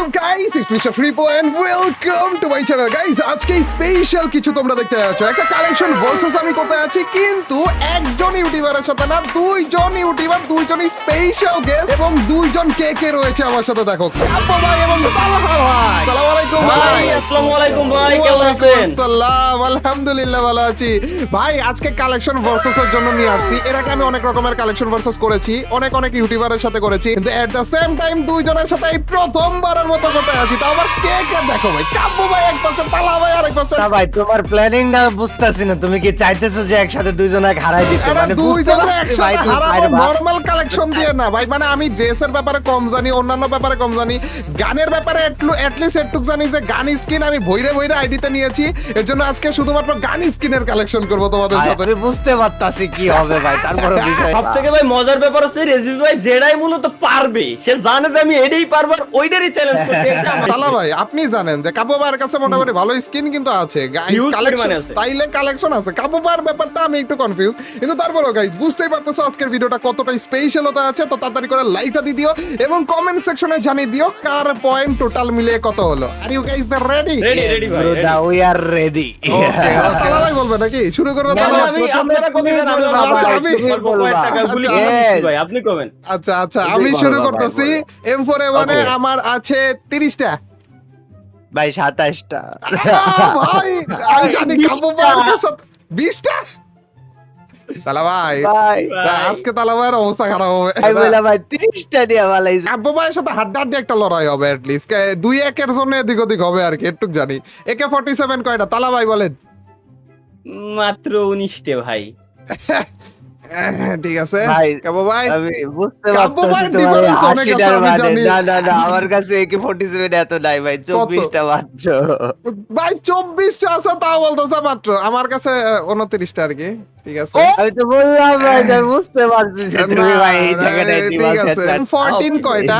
WhatsApp guys it's mister ফ্রিপো and welcome to my channel guys আজকে special কিছু তোমরা দেখতে যাচ্ছ। একটা কালেকশন ভার্সেস আমি করতে যাচ্ছি কিন্তু একজন ইউটিউবারের সাথে না দুইজন ইউটিউবার দুইজনই স্পেশাল গেস্ট এবং দুইজন কে কে রয়েছে আমার সাথে দেখো। কাপ্পা ভাই এবং তালহা ভাই। আসসালামু আলাইকুম ভাই। ভাই আসসালামু আলাইকুম ভাই কেমন আছেন? আসসালাম আলহামদুলিল্লাহ ভালো আছি। ভাই আজকে কালেকশন ভার্সেস এর জন্য নিয়ে আসছি। এর আগে আমি অনেক রকমের কালেকশন ভার্সেস করেছি অনেক অনেক ইউটিউবারের সাথে করেছি কিন্তু এট দ্য সেম টাইম দুইজনের সাথে এই প্রথমবারের মতো করতে আছি? তো আবার কে কে দেখো ভাই? কাব্বু ভাই এক পাশে তালা ভাই আরেক পাশে। না ভাই তোমার প্ল্যানিংটা বুঝতেছি না। তুমি কি চাইতেছো যে একসাথে দুইজনে হারাই দিতে? মানে একসাথে হারাবো। নর্মাল কালেকশন দিয়ে না ভাই। মানে আমি ড্রেসের ব্যাপারে কম জানি অন্যান্য ব্যাপারে কম জানি। গানের ব্যাপারে অ্যাটলিস্ট জানি যে গান স্কিন আমি ভইরে ভইরে আইডিতে নিয়েছি। এর জন্য আজকে শুধুমাত্র গান স্কিনের কালেকশন করব তোমাদের সাথে। আমি বুঝতে পারতাছি কি হবে ভাই তারপরে বিষয়। সব থেকে ভাই মজার ব্যাপার হচ্ছে রেজবি ভাই যেটাই মূলত পারবে। সে জানে যে আমি এটাই পারব আর ওইটারই চ্যালেঞ্জ তালা ভাই আপনি জানেন যে কাছে মোটামুটি ভালো স্কিন কিন্তু আছে। গাইস কালেকশন তাইলে কালেকশন আছে। ব্যাপারটা আমি একটু কনফিউজ কিন্তু তারপরেও গাইস বুঝতেই পারতেছো আজকের ভিডিওটা কতটা স্পেশাল হতে আছে। তো তাড়াতাড়ি করে লাইকটা দিয়ে দিও এবং কমেন্ট সেকশনে জানিয়ে দিও কার পয়েন্ট টোটাল মিলিয়ে কত হলো। Are you guys the ready ready ready ভাই উই আর রেডি ওকে তালা ভাই বলবে নাকি? শুরু করবে না, তালা? আমি আপনারা দেন আমি বলবা, আচ্ছা, আচ্ছা, আচ্ছা আচ্ছা আমি শুরু করতেছি। এম ফোর এ আমার আছে তিরিশটা। ভাই সাতাশটা। ভাই আমি জানি কাবু বিশটা? তালা ভাই ভাই। আজকে তালা ভাইয়ের অবস্থা খারাপ হবে। ভাই তিরিশটা দিয়ে ভালাইছে আব্বু ভাইয়ের সাথে হাড্ডাহাড্ডি একটা লড়াই হবে অ্যাটলিস্ট দুই একের জন্য এদিক ওদিক হবে আর কি একটু জানি। একে ফর্টি সেভেন কয়টা? তালা ভাই বলেন। মাত্র উনিশটে ভাই। ঠিক আছে। ভাই, কাবু ভাই আমি বুঝতে কাব্য ভাই পারতাছি অনেক আছে, আমি মানে। জানি। না না না আমার কাছে এত নাই ভাই মাত্র। ভাই আছে তাও বলতেছে মাত্র। আমার কাছে আর কি ঠিক আছে। আমি তো বললাম ভাই যে বুঝতে পারছি যে তুমি ভাই এই জায়গাটায় ঠিক আছে। 14 কয়টা?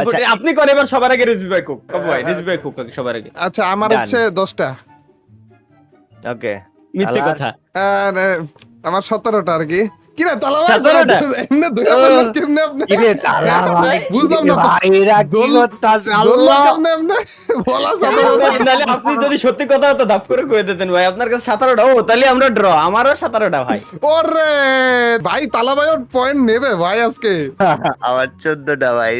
আচ্ছা, আপনি করে এবার সবার আগে রেজবি ভাই কুক কবে ভাই রেজবি ভাই কুক সবার আগে। আচ্ছা আমার. হচ্ছে দশটা। ওকে মিথ্যে কথা। আমার সতেরোটা আর কি। কি তালা ভাই এমনি ধরে বললেন কেমনে আপনি? কিরে তালা ভাই, বুঝলাম না। কি আল্লাহ। কেমনে এমনে? আপনি? যদি সত্যি কথা হতো দাপ করে কয়ে দিতেন ভাই আপনার কাছে সতেরোটা। ও তাহলে আমরা ড্র আমারও সতেরোটা ভাই। ওরে ভাই তালা ভাই পয়েন্ট নেবে ভাই আজকে। আমার চোদ্দটা ভাই।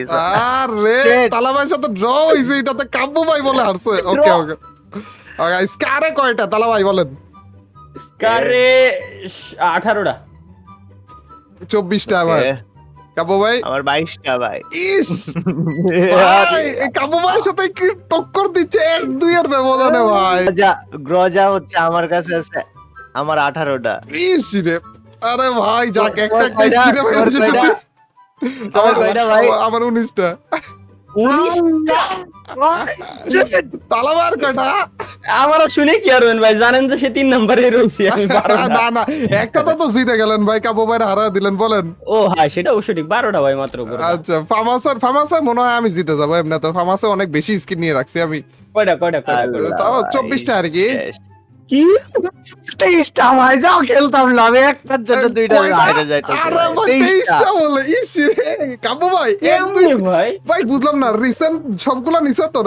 আর রে তালা সাথে ড্র হইছে এটাতে কাব্য ভাই বলে হারছে। ওকে ওকে ওকে স্কারে কয়টা? তালা ভাই বলেন। কারে আঠারোটা। চব্বিশটা আমার Okay, কাব্য ভাই? আমার বাইশটা ভাই। ইস! ভাই কাব্য ভাইয়ের সাথে কি টক্কর দিচ্ছে? এক দুইয়ের ব্যবধানে ভাই। গ্রজা গ্রজা হচ্ছে আমার কাছে আছে। আমার আঠারোটা। ইস রে। আরে ভাই যাক একটা একটা স্ক্রিনে ভাই তোর কয়টা ভাই? আমার উনিশটা। তালা ভাইয়ের আমারও শুনে কি আর ভাই? জানেন যে সে তিন নম্বরে রয়েছে আমি না না একটা তো তো জিতে গেলেন ভাই কাব্য ভাইয়ের হারা দিলেন বলেন। ও হ্যাঁ সেটা অবশ্য ঠিক। বারোটা ভাই মাত্র আচ্ছা মনে হয় আমি জিতে যাব এমনি তো ফার্মাসে অনেক বেশি স্কিন নিয়ে রাখছি আমি। কয়টা কয়টা কয়টা কয়টা? তাও চব্বিশটা আর কি। কি? তেইশটা ভাই যাও খেলতাম না আমি একটার জন্য দুইটা? বাইরে আরে ভাই তেইশটা। বলে ইস ভাই ভাই? ভাই বুঝলাম না রিসেন্ট সবগুলো নিছে তো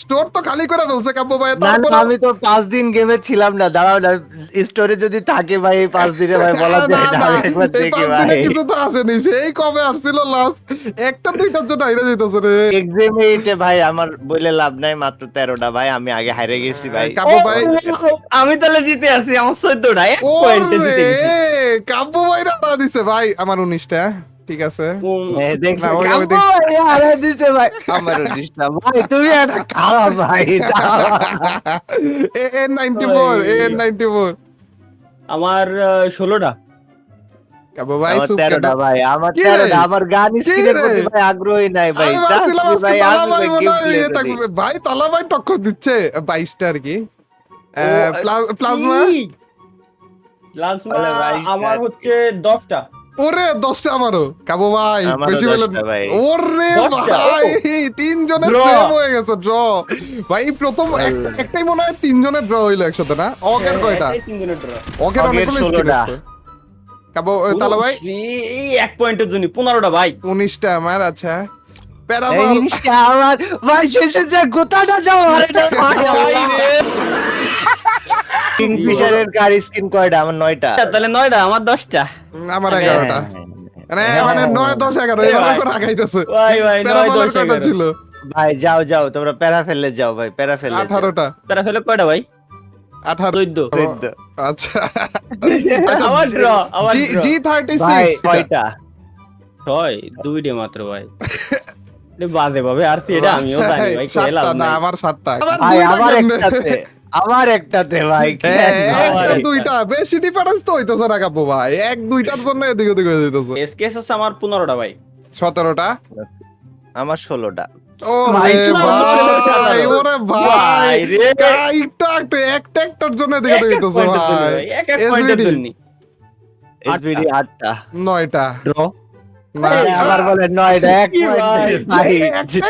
স্টোর তো খালি করে ফেলছে ভাই তারপরে না, আমি তো পাঁচ দিন গেমে ছিলাম না দাঁড়াও না স্টোরে যদি থাকে ভাই এই পাঁচ দিনে ভাই বলা যায় না একবার দেখি ভাই। কিছু তো আসেনি সেই কবে আসছিল লাস্ট একটা দুইটার জন্য হাইরে যেতেছে রে। এক্সামে এটে ভাই আমার বলে লাভ নাই মাত্র তেরোটা ভাই আমি আগে হারে গেছি ভাই। কাব্য ভাই আমি তাহলে জিতে আছি আমার চোদ্দটা এক পয়েন্টে জিতে গেছি। কাব্য ভাই রাতা দিছে। ভাই আমার উনিশটা ঠিক আছে। আমার ষোলোটা। কাব্য ভাই তেরোটা ভাই আমার কি তেরোটা আমার গান কি প্রতি ভাই আগ্রহী নাই ভাই। তালা ভাই হয় ইয়ে। ভাই তালা ভাই টক্কর দিচ্ছে বাইশটা আর কি। প্লাজমা? প্লাজমা আমার হচ্ছে দশটা। ওরে দশটা আমারও। কাবু ভাই বেশি বলেন ওরে ভাই তিনজনের সেম হয়ে গেছে ড্র ভাই প্রথম একটাই মনে হয় তিনজনের ড্র হইল একসাথে না? অকের কয়টা? এই তিনজনের draw। অকের অনেকগুলো স্কিল আছে। কাবু তালা ভাই? এক পয়েন্টের জন্য পনেরোটা ভাই। উনিশটা আমার আচ্ছা। আমার ভাই শেষে যে গোতাটা যাও আর ভাই রে। কিংফিশারের কার স্কিন কয়টা? আমার নয়টা। তাহলে নয়টা আমার দশটা। আমার এগারোটা। মানে মানে নয় দশ এগারো এবার। করে আগাইতেছে। প্যারাবলের কয়টা ছিল? ভাই যাও যাও তোমরা প্যারা ফেললে যাও ভাই প্যারা ফেললে আঠারোটা। তারা ফেলে কয়টা ভাই। আচ্ছা। আমার জি। থার্টি সিক্স কয়টা ছয় দুইটে মাত্র ভাই। বাজে ভাবে আর কি এটা আমিও জানি ভাই সাতটা না না আমার সাতটা। আমার আমার একটাতে ভাই হ্যাঁ, একটা একটা। দুইটা। বেশি ডিফারেন্স তো হইতেছে না কাপু ভাই। এক দুইটার জন্য এদিক ওদিক হয়ে যেতেছে এসকেএস হচ্ছে আমার পনেরোটা ভাই। সতেরোটা? আমার ষোলোটা। ভাই, ওরে ভাই ওরে ভাই। ভাই রে। একটু একটু একটা একটার জন্য এদিক ওদিক হইতেছে ভাই। ভাই, এক এক পয়েন্টের জন্য এসবিডি আটটা। নয়টা। ড্র না আরে আবার বলে নয়টা এক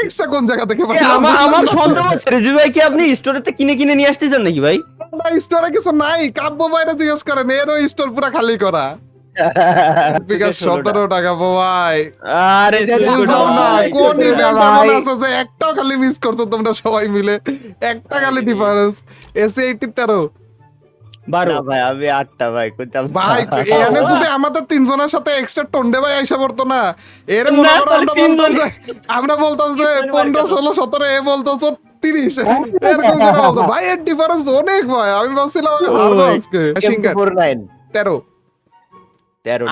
একটা কোন জায়গা থেকে ভাই আমার আমার সন্দেহ হচ্ছে রিজু ভাই কি আপনি স্টোরেতে কিনে কিনে নিয়ে আসতেছেন নাকি ভাই? স্টোরে কিছু নাই কাব্য বাইরে জিজ্ঞেস করেন এরও স্টোর পুরো খালি করা। বিকাশ সতেরো টাকা ভাই। আরে বুঝলাম না কোন ইভেন্ট এমন আছে যে একটাও খালি মিস করছ তোমরা সবাই মিলে। একটা খালি ডিফারেন্স এসে এইটি তেরো। বারো। ভাই আমি আটটা ভাই ভাই? এখানে যদি আমাদের তিনজনের সাথে এক্সট্রা টন্ডে ভাই আইসা পড়তো না এর মনে করো আমরা বলতাম যে আমরা বলতাম যে পনেরো ষোলো সতেরো এ বলতো তিরিশ। এরকম করে বলতো। ভাই এর ডিফারেন্স অনেক ভাই। আমি ভাবছিলাম আমি হারবো আজকে। কিন্তু তেরো।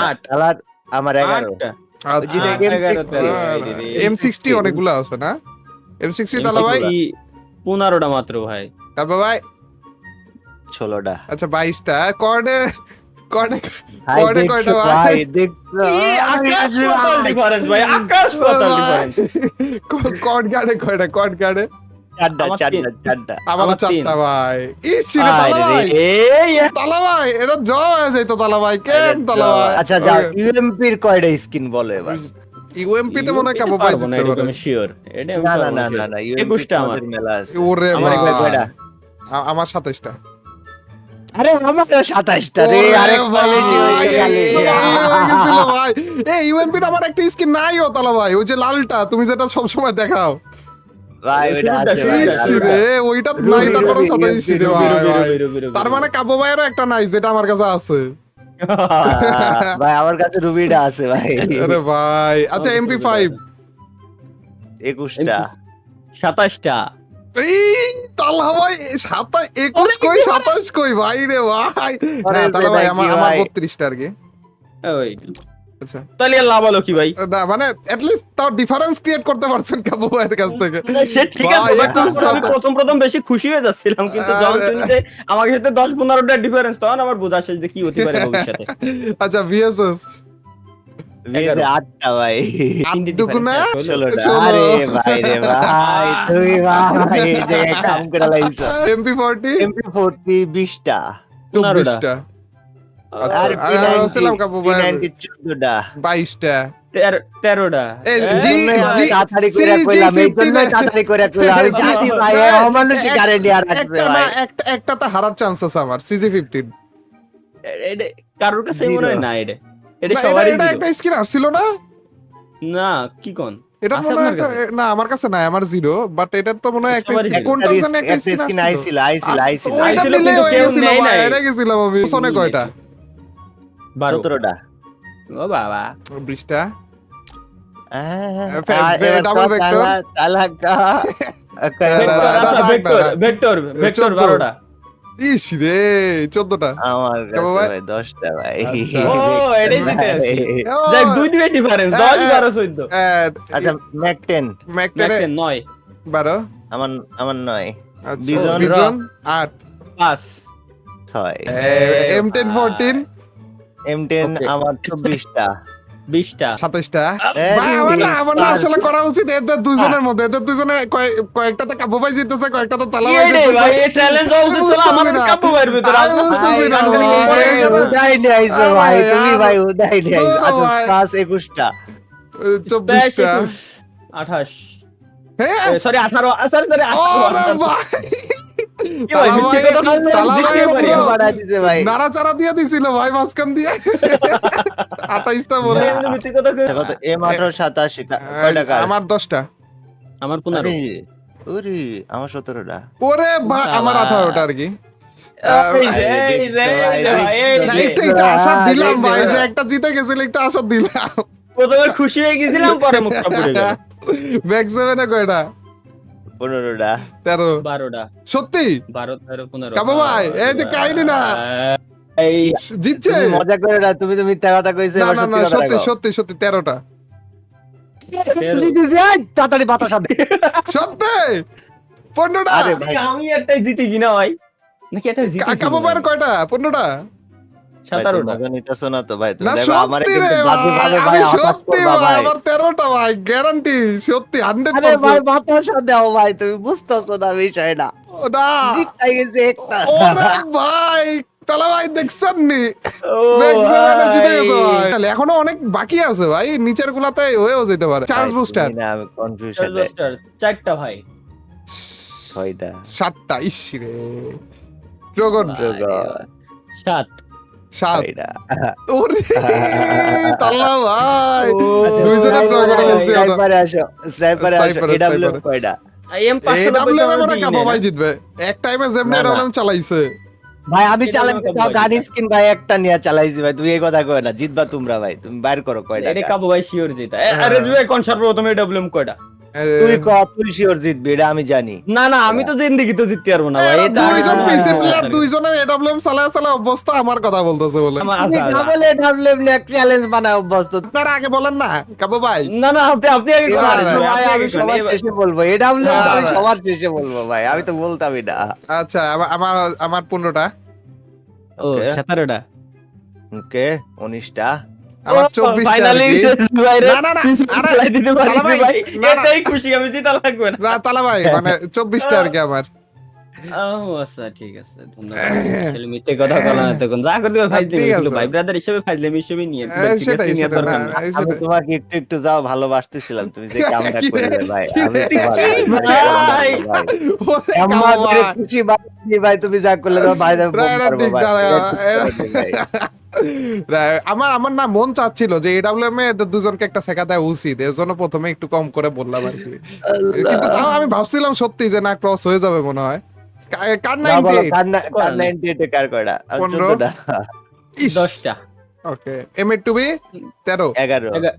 আট। আমার এগারো। তেরো, ভাই রে রে। এম সিক্সটি অনেকগুলো আছে না? এম সিক্সটি তাহলে ভাই? পনেরোটা মাত্র ভাই। তারপর ভাই? ষোলোটা। আচ্ছা বাইশটা। ভাই দেখছ আকাশ পাতাল ভাই, আকাশ পাতাল কয়টা চারটা চারটা চারটা। আমার চারটা ভাই। ইস রে তালা ভাই। রে, এই এক- তালা ভাই এটা ড্র হয়ে যাইতো তালা ভাই। কেন তালা ভাই? আচ্ছা যাও ইউএমপির কয়টা স্কিন বলো এবার? ইউএমপি তে মনে হয় কাবু পারব না, পারে। আমি। এটা না না না ইউএমপি। মেলা আছে। ওরে আমার কয়টা? আমার সাতাইশটা। আরে আমার সাতাশটা রে আরেক ভাই। এই ইউএমপি আমার একটা স্কিন নাই ও তালা ভাই ওই যে লালটা তুমি যেটা দেখাও। রুবি, রুবি, রুবি, তার মানে কাবু ভাইয়েরও একটা নাই যেটা আমার কাছে আছে। ভাই আমার কাছে রুবিটা আছে ভাই। আরে ভাই আচ্ছা এমপি ফাইভ একুশটা। সাতাশটা। তালা ভাই সাতাশ একুশ কই সাতাশ কই ভাই রে ভাই। তালা ভাই আমার আমার বত্রিশটা আর কি। আচ্ছা। তাহলে লাভ হলো কি ভাই? না মানে লিস্ট তাও ডিফারেন্স ক্রিয়েট করতে পারছেন কাবু ভাইয়ের কাছ থেকে? সে ঠিক আছে আমি প্রথম প্রথম বেশি খুশি হয়ে যাচ্ছিলাম কিন্তু যখন আরে- আমার সাথে দশ পনেরোটা ডিফারেন্স তখন আমার বোঝা শেষ যে কি হতে পারে ভবিষ্যতে। আচ্ছা ভিএসএস গেছে আটটা ভাই। তিনটে আটটুকু না? difference আছে, ষোলো। ষোলোটা। ষোলো। আরে ভাই রে ভাই তুই ভাই এই কাম করে লাইছ। এমপি ফোরটি এমপি ফোরটি বিশটা। পনেরোটা। চব্বিশটা আর আর আমি ভাই নাইনটি চোদ্দটা। বাইশটা। তেরো- তেরোটা। এই? জি জন্যই আমি জি তাড়াতাড়ি করে CG কইলাম এই 59 জন্যই তাড়াতাড়ি করে কইলাম। আমি জানি ভাই না, অমানুষিক এক- গ্যারান্টি আর রাখবে একটা তো হারার চান্স আছে আমার সিজি ফিফটিন কারোর কাছে মনে হয় না এটা এটা সবারই এটা একটা স্কিন আসছিল না? না কি কোন? এটা মনে হয় না আমার কাছে নাই আমার জিরো বাট এটার তো মনে হয় একটা কোনটার স্কিন আইছিল আইছিল আইছিল ওইটা দিলে কেউ নেই। না এটা গেছিলাম আমি সনে কয়টা? 12 17টা ও বাবা। 20টা আচ্ছা, ভেক্টর ভেক্টর ভেক্টর 12টা ইস রে চোদ্দটা। আমার কাছে ভাই? ভাই দশটা ভাই। আচ্ছা। ও, এটাই জিতে আছি। দেখ দুই দুই ডিফারেন্স এ, দশ এ, বারো চোদ্দ। আহ, আচ্ছা ম্যাক টেন ম্যাকটেনে ম্যাক্সেন নয়। বারো? আমার আমার নয়। আচ্ছা, বিজন, বিজন আট। পাঁচ। ছয়। M ten fourteen M ten Okay. আমার চব্বিশটা। বিশটা। সাতাইশটা? আমার না. আসলে করা উচিত এদের দুজনের মধ্যে এদের কয়েক- কয়েকটাতে কাবু ভাই জিতেছে কয়েকটা তো তালা ভাই জিতেছে ভাই ও আচ্ছা চব্বিশটা। আঠাশ। হ্যাঁ? সরি আঠারো সরি সরি নাড়াচাড়া দিয়ে দিছিল ভাই মাঝখান দিয়ে। আঠাইশটা বলে। এম আঠারো সাতাশি আমার দশটা। আমার পনেরো। ওরে আমার সতেরোটা। ওরে আমার আঠারোটা আর কি। এই যে, এই যে, এই যে, এই না, যে। একটু একটু আশা দিলাম ভাই যে একটা জিতে গেছিল একটু আশা দিলাম। প্রথমে খুশি হয়ে গেছিলাম পরে মুখটা পড়ে গেল। ব্যাক সেভেনে কয়টা? পনেরোটা। তেরো। বারোটা। সত্যি? বারো তেরো পনেরো। কাবু ভাই, এই যে কাহিনী না। এই জিতছে। মজা করে না তুমি তো মিথ্যা কথা কইছো না না না সত্যি সত্যি সত্যি তেরোটা। তেরো। জি, জি, জি, আয়, তাড়াতাড়ি বাতাস আনতে। সত্যি? পনেরোটা? আরে ভাই। আমি একটাই জিতি কিনা ভাই? নাকি একটা জিতি কাবু ভাইয়ের কয়টা? পনেরোটা? না তো ভাই তুমি দেখো আমারে কিন্তু বাজে ভাবে ভাই সত্যি ভাই ভাই। আমার তেরোটা ভাই গ্যারান্টি সত্যি হান্ড্রেড আরে ভাই বাতাসা দাও ভাই তুমি বুঝতেছো না বিষয়টা। না জিতাই গেছে একটা। ওরে ভাই তাহলে ভাই দেখছেন নি? ও Next seven এ জিতে ভাই। গেছে ভাই। তাহলে এখনও অনেক বাকি আছে ভাই নিচের গুলাতে হয়েও যেতে পারে। চার্জ বুস্টার তুমি না আমি কনফিউশন চারটা ভাই। ছয়টা। সাতটা ইস রে। ড্রাগন। সাত। সাত। ওরে তাল্লা ভাই। ও, দুইজনের sniper dragon বলছি আমরা। আসো স্নাইপারে আসো এডব্লিউ কয়টা? এম পাঁচশো এডব্লিউ নব্বই দিই কাবু না। ভাই জিতবে। এক টাইমে যেমনি না, না। চালাইছে। ভাই আমি চালাই তাও গাড়ি স্কিন ভাই একটা নিয়ে চালাইছি ভাই তুমি এই কথা কয় না জিতবা তোমরা ভাই তুমি বাইর করো কয়টা এটা কাবু ভাই শিওর জিতা। হ্যাঁ। আরে তুই কোন সর্বপ্রথম কয়টা? তুই ক তুই শিওর জিতবি এটা আমি জানি। না না আমি তো জিন্দিগি তো জিততে পারব না ভাই। দুইজন পিসি প্লেয়ার দুইজনে এডব্লিউ চালায় চালায় অবস্থা আমার কথা বলতেছে বলে। আচ্ছা, আচ্ছা। ডাবলে ডাবলে এক চ্যালেঞ্জ বানাও অভ্যস্ত। আপনারা আগে বলেন না কাবু ভাই। না না আপনি আপনি আগে ভাই আমি সবার শেষে বলব হ্যাঁ, আমি। সবার শেষে বলব ভাই। আমি তো বলতামই না আচ্ছা আমার আমার আমার পনেরোটা। ও Okay. সতেরোটা। ওকে উনিশটা। আমার না, আরে, তালা ভাই, না, না। এটাই খুশি আমি জিতা লাগবে না। না তালা ভাই মানে চব্বিশটা আর কি আমার। আচ্ছা ঠিক আছে ধন্যবাদ। কথা বলা তখন যা করে। ভাই ব্রাদার হিসেবে ফাইজলামি হিসেবে নিয়ে। তোমাকে একটু একটু যাও ভালোবাসতেছিলাম তুমি যে কামটা ভাই। আমি। খুশি ভাই তুমি যা করলে তোমার ভাই আমার আমার না মন চাচ্ছিল যে এডাব্লিউএম এ এদের দুজনকে একটা শেখা দেওয়া উচিত এর জন্য প্রথমে একটু কম করে বললাম আর কি। কিন্তু তাও আমি ভাবছিলাম সত্যি যে না ক্রস হয়ে যাবে মনে হয়। কার না, নাইনটি বলো, এইট কার 98 এ কার কয়টা? 14টা। দশটা। Okay M A two B তেরো? 11 এগা-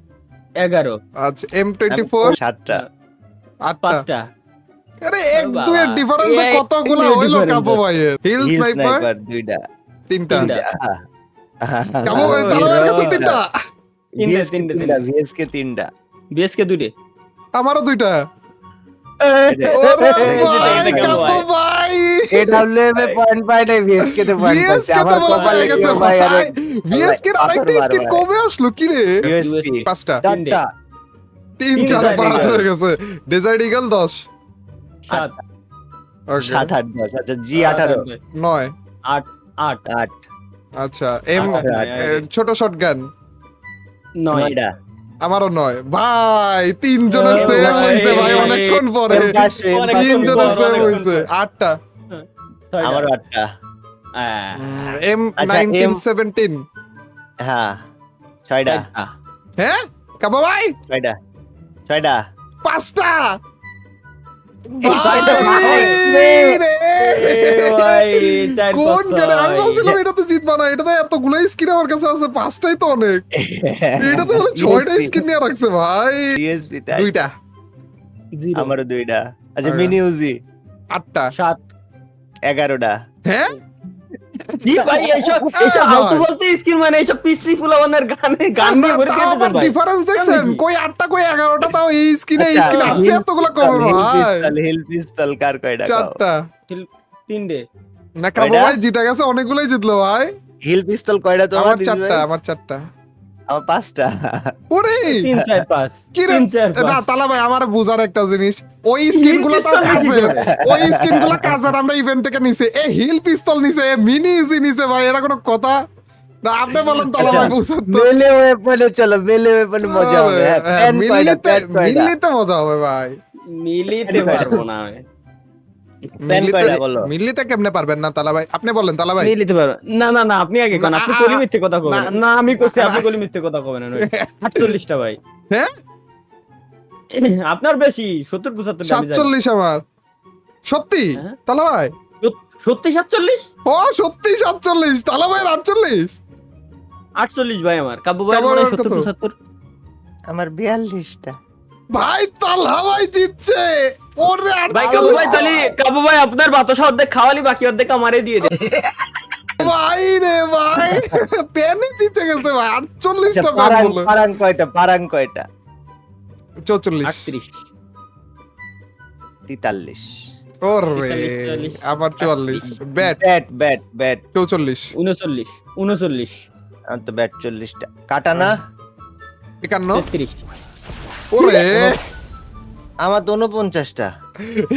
এগারো। আচ্ছা এম টোয়েন্টি ফোর সাতটা। আটটা পাঁচটা। আরে এক বাবা, দুইয়ের ডিফারেন্স কতগুলো হইল কাবু ভাইয়ের? হিল স্নাইপার দুইটা। তিনটা। কাবু ভাই আমার কাছে তিনটা। তিনটে, VSK তিনটে, বিএসকে দুইটে। আমারও দুইটা। কাবু। বিএসকে বিএসকে আসলো কি রে? পাঁচটা। তিন তিন চার পাঁচ হয়ে গেছে। ডেজার্ট ইগল দশ। সাত। সাত আট দশ আচ্ছা জি আঠারো। নয়। আট আট। আট। আচ্ছা এম ছোট শটগান নয়। নয়টা আমারও নয়। ভাই তিনজনের সেম হইছে ভাই। অনেকক্ষণ পরে। তিনজনের সেম হইছে আটটা। আমারও আটটা। এম আচ্ছা, নাইনটিন সেভেন্টিন হ্যাঁ ছয়টা। হ্যাঁ? কাবা ভাই? ছয়টা ছয়টা পাঁচটা। এই ছয়টা ভাই ভাই। রে। এ ভাই, চার, কোন পাঁচ, আমি ছয়। ভাবছিলাম এটাতে জিতবা না স্কিন আমার কাছে আছে পাঁচটাই তো অনেক। এটা তো বলে ছয়টা স্কিন নিয়ে রাখছে ভাই। দুইটা। আমারও দুইটা। আচ্ছা Okay. মিনি উজি। আটটা। সাত। এগারোটা। হ্যাঁ? কি ভাই এইসব এইসব ভাই। বলতে স্কিন মানে এইসব পিসি ফুলাবানের গানে গান নিয়ে ভরে তাও দিয়েছে ভাই। ডিফারেন্স দেখছেন? কই আটটা কই এগারোটা তাও এই স্কিনে এই আচ্ছা, আসছে এতগুলো কম ভাই। হিল পিস্তল কার কয়টা চারটা। তিনটে। না কাবু ভাই জিতে গেছে অনেকগুলোই জিতলো ভাই। হিল পিস্তল কয়টা তো আমার চারটা আমার চারটা। আমার পাঁচটা। ওরে! তিন চার পাঁচ। কি রে? না তালা ভাই আমার বুঝার একটা জিনিস। ওই স্কিনগুলো তো কাজের ওই স্কিনগুলো কাজের আমরা ইভেন্ট থেকে নিছে। এ হিল পিস্তল নিছে এ মিনি ইজি নিছে ভাই এটা কোনো কথা? না আপনি বলেন তালা আচ্ছা, ভাই বুঝার তো। মেলে ওয়েপনে চলো মেলে ওয়েপনে মজা হবে। হ্যাঁ, হ্যাঁ, কয়টা মিললিতে মজা হবে ভাই। মিলিতে পারব না আমি। প্যান মিললিতে কয়টা বলো? মিললিতে কেমনে পারবেন? না তালা ভাই আপনি বলেন তালা ভাই মিলিতে পারব। না না না আপনি আগে কোন আপনি কলি মিথ্যে কথা কবেন। না, না আমি কইছি আপনি কলি মিথ্যে কথা কবেন না আটচল্লিশটা ভাই। হ্যাঁ? আপনার বেশি সত্তর পঁচাত্তর আমি জানি। সাতচল্লিশ আমার। সত্যি? হ্যাঁ। তালা ভাই সত্যি সাতচল্লিশ? ও সত্যি সাতচল্লিশ। তালা ভাইয়ের আটচল্লিশ? আটচল্লিশ ভাই আমার। কাব্য ভাই কাব্য মনে হয় ভাইয়ের সত্তর কত? পঁচাত্তর। আমার বিয়াল্লিশটা। ভাই তালা ভাই জিতছে ওরে ভাই কাব্য ভাই তাহলে কাব্য ভাই আপনার বাতাসা অর্ধেক খাওয়ালি বাকি অর্ধেক আমারে দিয়ে দে। ভাই রে ভাই। পেনে জিতে গেছে ভাই। আচ্ছা, আটচল্লিশটা প্যান পারাং পারাং কয়টা পারাং কয়টা? চৌচল্লিশ। আটত্রিশ। তেতাল্লিশ। ওরে আবার চুয়াল্লিশ। ব্যাট। Bat bat bat. চৌচল্লিশ। উনচল্লিশ উনচল্লিশ। আমার তো ব্যাট চল্লিশটা। কাটা না একান্ন। তেত্রিশ। ওরে। আমার তো উনপঞ্চাশটা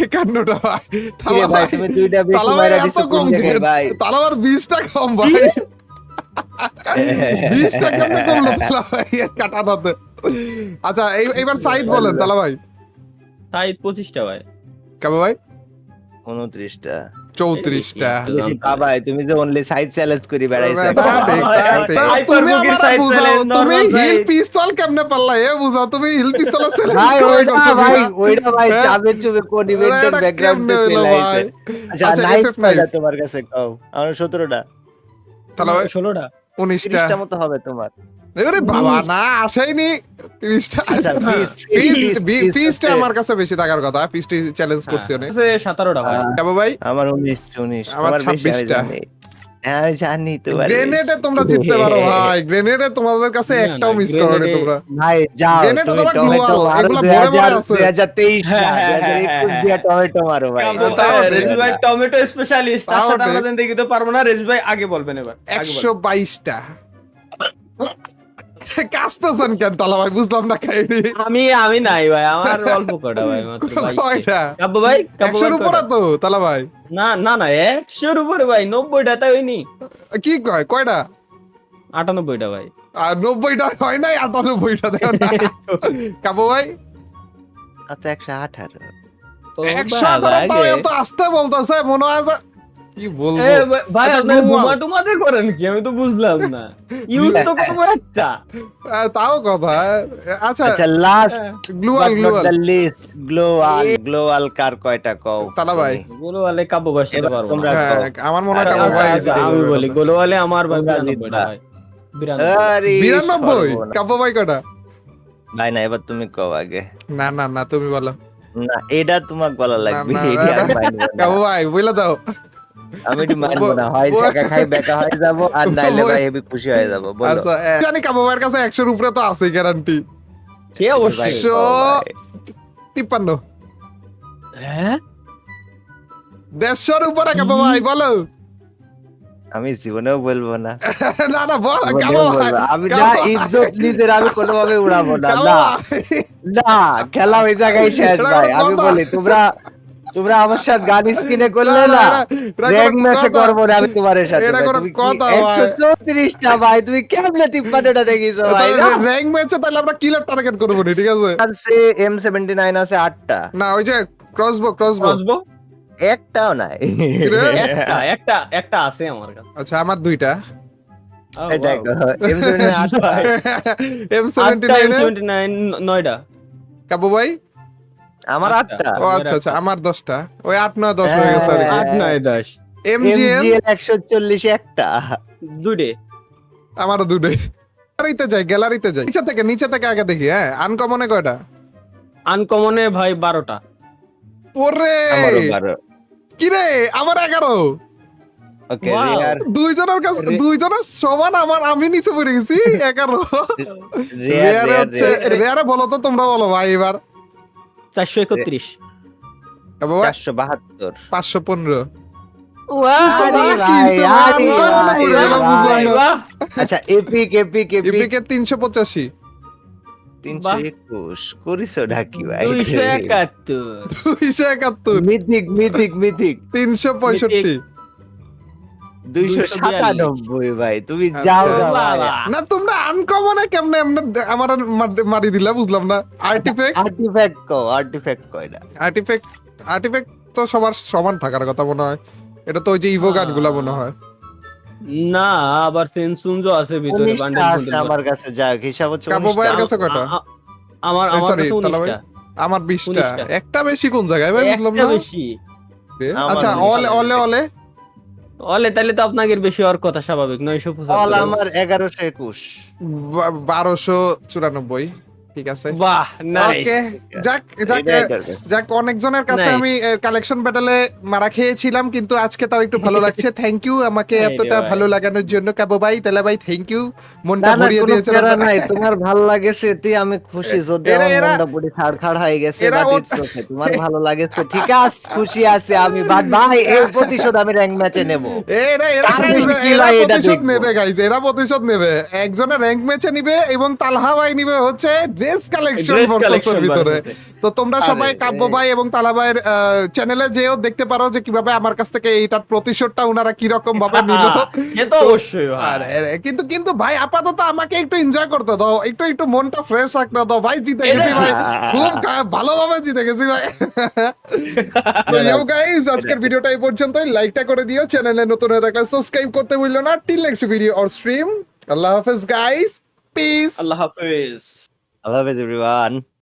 একান্নটা ভাই। কিরে ভাই তুমি দুইটা বেশি এত দিছো কম ভাই? তালা আবার বিশটা কম ভাই। বিশটা কেমনে কমলো তালা ভাই? কাটানোতে আচ্ছা এই- এইবার সাইড বলেন তালা ভাই। সাইড পঁচিশটা ভাই। কাবা ভাই? উনত্রিশটা। চৌত্রিশটা। বাবাই তুমি যে অনলি সাইড চ্যালেঞ্জ করি বেড়াইছো। তুমি বুঝাও, তুমি হিল। পিস্তল কেমনে পারলা এ বুঝাও তুমি হিল পিস্তল চ্যালেঞ্জ করে করছ ভাই ওইটা ভাই হ্যাঁ? চাবে চুবে কোন ইভেন্টের ব্যাকগ্রাউন্ডে আচ্ছা আচ্ছা, নাইফ FF9 কয়টা তোমার কাছে? কও আমার 17টা তালা ভাই ষোলোটা উনিশটা মতো হবে তোমার। আরে বাবা না আসেনি। তিরিশটা আচ্ছা ফিস্ট ফিস্ট ফিস্ট আমার কাছে বেশি টাকার কথা ফিস্ট চ্যালেঞ্জ করছি অনেক সতেরোটা ভাই। কাবা ভাই? আমার 19 19 আমার তোমার 26টা। জানি। হ্যাঁ জানি তোমার গ্রেনেডে তোমরা জিততে পারো ভাই গ্রেনেডে তোমাদের কাছে একটাও মিস করোনি তোমরা। ভাই যাও Grenade তোমার টমেটো global, ভরে ভরে আছে। 2023 না হ্যাঁ, হ্যাঁ, হ্যাঁ, 2021 টমেটো মারো ভাই। রেজু ভাই টমেটো স্পেশালিস্ট তার তাও সাথে। আমরা দেখতে পারব না রেজু ভাই আগে বলবেন এবার আগে একশো বলেন। বাইশটা। কাস্তেছেন কেন তালা ভাই? বুঝলাম না খাইনি আমি আমি নাই ভাই আমার অল্প কটা ভাই মাত্র বাইশটা। কয়টা? কাব্য ভাই কাব্য একশোর উপরে তো তালা ভাই। না না না একশোর উপরে ভাই নব্বইটা তাই হয়নি। কি কয় কয়টা? আটানব্বইটা ভাই। আর নব্বইটা হয় নাই আটানব্বইটা দেখো না। কাবু ভাই? আচ্ছা 118 ও একশো আঠারো তাও এত আসতে বলতেছে মনে হয় কি বলব? ভাই- আচ্ছা, টুমাতে করেন কি? আমি তো বুঝলাম না। ইউজ তো করব একটা। তাও কথা। আচ্ছা আচ্ছা লাস্ট গ্লুয়াল গ্লুয়াল দ্য লিস্ট গ্লোয়াল গ্লোয়াল কার কয়টা কও? তালা ভাই। পারব না। হ্যাঁ, আমার মনে হয় কাবু আচ্ছা, ভাই আচ্ছা, আমি বলি আমার ভাই তোমরা বিরানব্বইটা জিতবা। ভাই। বিরানব্বই। আরে কাব্য ভাই কটা? ভাই না এবার তুমি কও আগে। না না না তুমি বলো। না এটা তোমাকে বলা লাগবে এটা ভাই বলে দাও। আমি এটি মানবো না হয় খাই বেকা হয়ে যাব আর নাইলে ভাই হেবি খুশি হয়ে যাব বলো। আচ্ছা এ, জানি কাবু ভাইয়ের কাছে একশোর উপরে তো আছে গ্যারান্টি সে অবশ্যই। একশো তিপ্পান্ন। হ্যাঁ? দেড়শোর উপরে কাবু ভাই বলো। আমি জীবনেও বলব না। না না বল জীবনেও বলব। আমি কাবু যা ইজ্জত নিজের আমি কোনোভাবে উড়াবো না না। না খেলা ওই জায়গায় শেষ ভাই আমি বলি তোমরা তোমরা আমার সাথে গান স্কিনে করলে না, র্যাঙ্ক ম্যাচে? করব না আমি তোমার সাথে এটা ভাই। কোনো তুমি কথা, ভাই? 134টা ভাই তুমি কেমনে তিপ্পান্নটা দেখিছো ভাই র্যাঙ্ক ম্যাচে তাহলে আমরা কিলার টার্গেট করব নি, ঠিক আছে? এম সেভেন্টি নাইন আছে আটটা। না ওই যে ক্রসবো ক্রসবো বসবো একটাও নাই। একটা একটা একটা আছে আমার কাছে। আচ্ছা আমার দুইটা। দেখো এম সেভেন্টি আটটা এম সেভেন্টি আটটা নাইন M79 নয়টা। কাবু ভাই আমার আটটা। আটটা। ও আচ্ছা আচ্ছা আমার দশটা। ওই আট নয় দশ হয়ে গেছে হ্যাঁ। আট নয় দশ। এমজিএল একশো চল্লিশ একটা। দুটে আমারও দুটোই গ্যালারিতে যাই গ্যালারিতে যাই। নিচে থেকে নিচে থেকে আগে দেখি হ্যাঁ? আনকমনে কয়টা? আনকমনে ভাই বারোটা। ওরে! আমারও বারো। কি রে আমার এগারো। দুইজনের কাছে দুইজনের সমান আমার আমি নিচে পড়ে গেছি এগারো। রেয়ারে হচ্ছে রেয়ারে বলো তো তোমরা বলো ভাই এবার। চারশো একত্রিশ। চারশো বাহাত্তর। পাঁচশো পনেরো। আচ্ছা এপিক এপিক এপিক। এর তিনশো পঁচাশি। তিনশো একুশ। করিছো ঢাকি ভাই? দুইশো একাত্তর। দুইশো একাত্তর। Mythic mythic mythic. তিনশো পঁয়ষট্টি। দুইশো সাতানব্বই ভাই তুমি আচ্ছা। যাও না ভাই বাবা। না তোমরা আনকমনে কেমনে আমার মারি দিলা বুঝলাম না আর্টিফেক্ট আর্টিফ্যাক্ট কো আর্টিফ্যাক্ট কয়টা আর্টিফেক্ট আর্টিফেক্ট তো সবার সমান থাকার কথা মনে হয় এটা তো ওই যে ইভো গানগুলা মনে হয় না আবার সেনসুনজো আছে ভিতরে বান্ডেল আছে আমার কাছে যাক হিসাব হচ্ছে কাবু 19টা। ভাইয়ের কাছে কয়টা? আমার আমার কাছে তালা ভাই। উনিশটা আমার বিশটা উনিশটা। একটা বেশি কোন জায়গায় ভাই বুঝলাম না আচ্ছা অলে অলে অলে অলে তাহলে তো আপনাদের বেশি হওয়ার কথা স্বাভাবিক নয়শো পঁচাত্তর। আমার এগারোশো একুশ। বারোশো চুরানব্বই। ঠিক আছে? বাহ নাইস ওকে যাক যাক যাক অনেকজনের কাছে আমি কালেকশন ব্যাটেলে মারা খেয়েছিলাম কিন্তু আজকে তাও একটু ভালো লাগছে। থ্যাংক ইউ আমাকে এতটা ভালো লাগানোর জন্য। কাবো ভাই তেলা ভাই থ্যাংক ইউ মনটা না না ভরিয়ে প্যারা তোমার ভালো লাগেছে এতে আমি খুশি। যদি এরা- আমার মনটা পুরি খাড় খাড় হয়ে গেছে তোমার ভালো লাগেছে ঠিক আছে খুশি আছে আমি। বাট ভাই এর প্রতিশোধ আমি র্যাঙ্ক ম্যাচে নেব। এরা এরা প্রতিশোধ নেবে গাইজ এরা প্রতিশোধ নেবে। একজনের র্যাঙ্ক ম্যাচে নিবে এবং তালহা ভাই নিবে হচ্ছে ড্রেস কালেকশন ভার্সেসের ভিতরে। তো তোমরা সবাই কাব্য ভাই এবং তালা ভাইয়ের চ্যানেলে যেও দেখতে পারো যে কীভাবে আমার কাছ থেকে এইটার প্রতিশোধটা ওনারা কি রকম ভাবে নিল। তো অবশ্যই ভাই। আরে আরে, কিন্তু কিন্তু ভাই আপাতত আমাকে একটু এনজয় করতে দাও। একটু একটু মনটা ফ্রেশ রাখতে দাও। ভাই জিতে গেছি ভাই। খুব ভালোভাবে জিতে গেছি ভাই। তো ইউ গাইস আজকের ভিডিওটা এই পর্যন্তই। লাইকটা করে দিও। চ্যানেলে নতুন হয়ে থাকলে সাবস্ক্রাইব করতে ভুললো না। Till next video or stream আল্লাহ হাফেজ গাইস পিস আল্লাহ হাফেজ আল্লাহ হাফেজ এভরিওয়ান